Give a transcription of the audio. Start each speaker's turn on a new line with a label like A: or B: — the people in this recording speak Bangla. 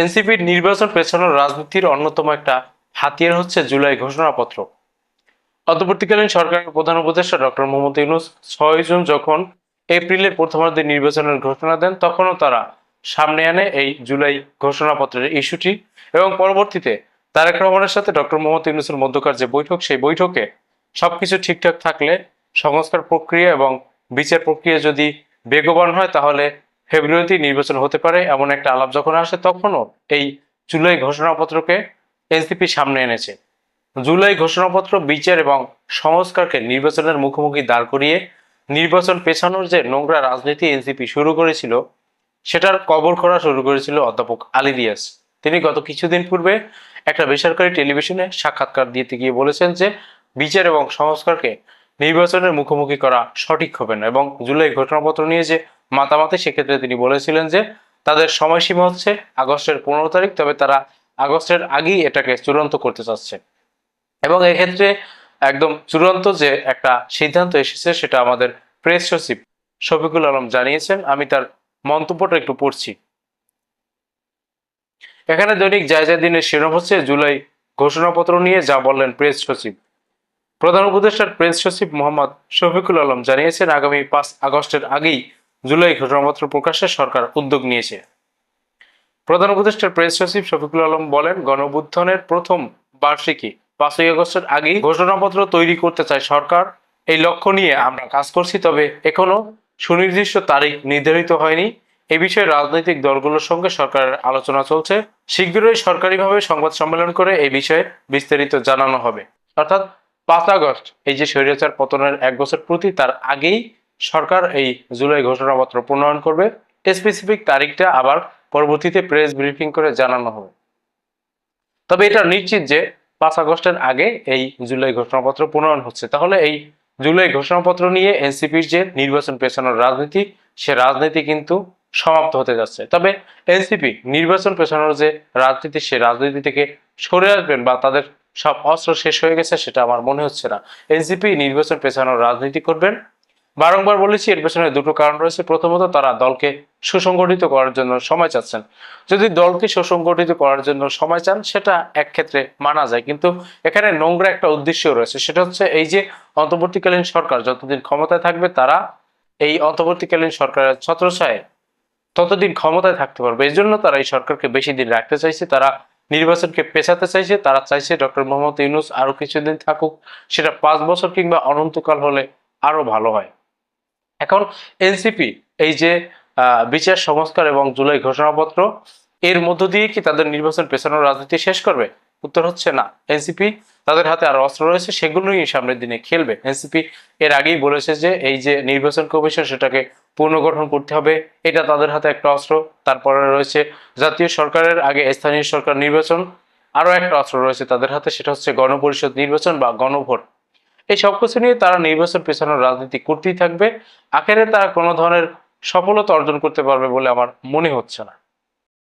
A: এনসিপির নির্বাচন পেছানোর রাজনীতির অন্যতম একটা হাতিয়ার হচ্ছে জুলাই ঘোষণাপত্র। অন্তর্বর্তীকালীন সরকারের প্রধান উপদেষ্টা ডক্টর মোহাম্মদ ইউনুস ছয় জুন যখন এপ্রিলের প্রথমার্ধে নির্বাচনের ঘোষণা দেন, তখনও তারা সামনে আনে এই জুলাই ঘোষণাপত্রের ইস্যুটি এবং পরবর্তীতে তারেক রহমানের সাথে ডক্টর মোহাম্মদ ইউনুসের মধ্যকার যে বৈঠক, সেই বৈঠকে সবকিছু ঠিকঠাক থাকলে সংস্কার প্রক্রিয়া এবং বিচার প্রক্রিয়া যদি বেগবান হয়, তাহলে ফেব্রুয়ারিতে নির্বাচন হতে পারে এমন একটা আলাপ যখন আসে, তখনও এই জুলাই ঘোষণাপত্রকে এনসিপি সামনে এনেছে। জুলাই ঘোষণাপত্র বিচার এবং সংস্কারকে নির্বাচনের মুখোমুখি দাঁড় করিয়ে নির্বাচন পেছানোর যে নোংরা রাজনীতি এনসিপি শুরু করেছিল, সেটার কবর করা শুরু করেছিল অধ্যাপক আলী রিয়াজ। তিনি গত কিছুদিন পূর্বে একটা বেসরকারি টেলিভিশনে সাক্ষাৎকার দিতে গিয়ে বলেছেন যে, বিচার এবং সংস্কারকে নির্বাচনের মুখোমুখি করা সঠিক হবে না এবং জুলাই ঘোষণাপত্র নিয়ে যে মাতামাতি, সেক্ষেত্রে তিনি বলেছিলেন যে তাদের সময়সীমা হচ্ছে আগস্টের পনেরো তারিখ, তবে তারা আগস্টের আগেই এটাকে চূড়ান্ত করতে চাচ্ছে। এবং এক্ষেত্রে একদম চূড়ান্ত যে একটা সিদ্ধান্ত এসেছে, সেটা আমাদের প্রেস সচিব শফিকুল আলম জানিয়েছেন। আমি তার মন্তব্যটা একটু পড়ছি। এখানে দৈনিক জায়জা দিনের শিরোনাম হচ্ছে জুলাই ঘোষণাপত্র নিয়ে যা বললেন প্রেস সচিব। প্রধান উপদেষ্টার প্রেস সচিব মোহাম্মদ শফিকুল আলম জানিয়েছেন, আগামী পাঁচ আগস্টের আগেই জুলাই ঘোষণাপত্র প্রকাশে সরকার উদ্যোগ নিয়েছে। প্রধান উপদেষ্টার প্রেস সচিব শফিকুল আলম বলেন গণবুত্থানের প্রথম বার্ষিকী পাঁচই আগস্টের আগেই ঘোষণাপত্র তৈরি করতে চায় সরকার। এই লক্ষ্য নিয়ে আমরা কাজ করছি, তবে এখনও সুনির্দিষ্ট তারিখ নির্ধারিত হয়নি। এ বিষয়ে রাজনৈতিক দলগুলোর সঙ্গে সরকারের আলোচনা চলছে। শীঘ্রই সরকারিভাবে সংবাদ সম্মেলন করে এই বিষয়ে বিস্তারিত জানানো হবে। অর্থাৎ পাঁচ আগস্ট, এই যে স্বৈরাচার পতনের এক বছর প্রতি, তার আগেই সরকার এই জুলাই ঘোষণাপত্র প্রণয়ন করবে। স্পেসিফিক তারিখটা আবার পরবর্তীতে প্রেস ব্রিফিং করে জানানো হবে। তবে এটা নিশ্চিত যে পাঁচ আগস্টের আগে এই জুলাই ঘোষণাপত্র প্রণয়ন হচ্ছে। তাহলে এই জুলাই ঘোষণাপত্র নিয়ে এনসিপির যে নির্বাচন পেছানোর রাজনীতি, সে রাজনীতি কিন্তু সমাপ্ত হতে যাচ্ছে। তবে এনসিপি নির্বাচন পেছানোর যে রাজনীতি, সে রাজনীতি থেকে সরে আসবেন বা তাদের সব অস্ত্র শেষ হয়ে গেছে, সেটা আমার মনে হচ্ছে না। এনসিপি নির্বাচন পেছানোর রাজনীতি করবেন। বারংবার বলেছি, এর পেছনে দুটো কারণ রয়েছে। প্রথমত, তারা দলকে সুসংগঠিত করার জন্য সময় চাচ্ছেন। যদি দলকে সুসংগঠিত করার জন্য সময় চান, সেটা এক ক্ষেত্রে মানা যায়। কিন্তু এখানে নোংরা একটা উদ্দেশ্য রয়েছে। সেটা হচ্ছে এই যে, অন্তর্বর্তীকালীন সরকার যতদিন ক্ষমতায় থাকবে, তারা এই অন্তর্বর্তীকালীন সরকারের ছত্রছায় ততদিন ক্ষমতায় থাকতে পারবে। এই জন্য তারা এই সরকারকে বেশি দিন রাখতে চাইছে। তারা নির্বাচনকে পেছাতে চাইছে। তারা চাইছে ডক্টর মোহাম্মদ ইউনুস আরও কিছুদিন থাকুক। সেটা পাঁচ বছর কিংবা অনন্তকাল হলে আরও ভালো হয়। এখন এনসিপি, এই যে বিচার সংস্কার এবং জুলাই ঘোষণাপত্র, এর মধ্য দিয়ে কি তাদের নির্বাচন পেছানোর রাজনীতি শেষ করবে? উত্তর হচ্ছে না। এনসিপি তাদের হাতে আরও অস্ত্র রয়েছে, সেগুলোই সামনের দিনে খেলবে। এনসিপি এর আগেই বলেছে যে, এই যে নির্বাচন কমিশন সেটাকে পুনর্গঠন করতে হবে, এটা তাদের হাতে একটা অস্ত্র। তারপরে রয়েছে জাতীয় সরকারের, আগে স্থানীয় সরকার নির্বাচন আরও একটা অস্ত্র রয়েছে তাদের হাতে, সেটা হচ্ছে গণপরিষদ নির্বাচন বা গণভোট। এই সব কিছু নিয়ে তারা নির্বাচন পেছানোর রাজনীতি করতেই থাকবে। আখেরে তারা কোনো ধরনের সফলতা অর্জন করতে পারবে বলে আমার মনে হচ্ছে না।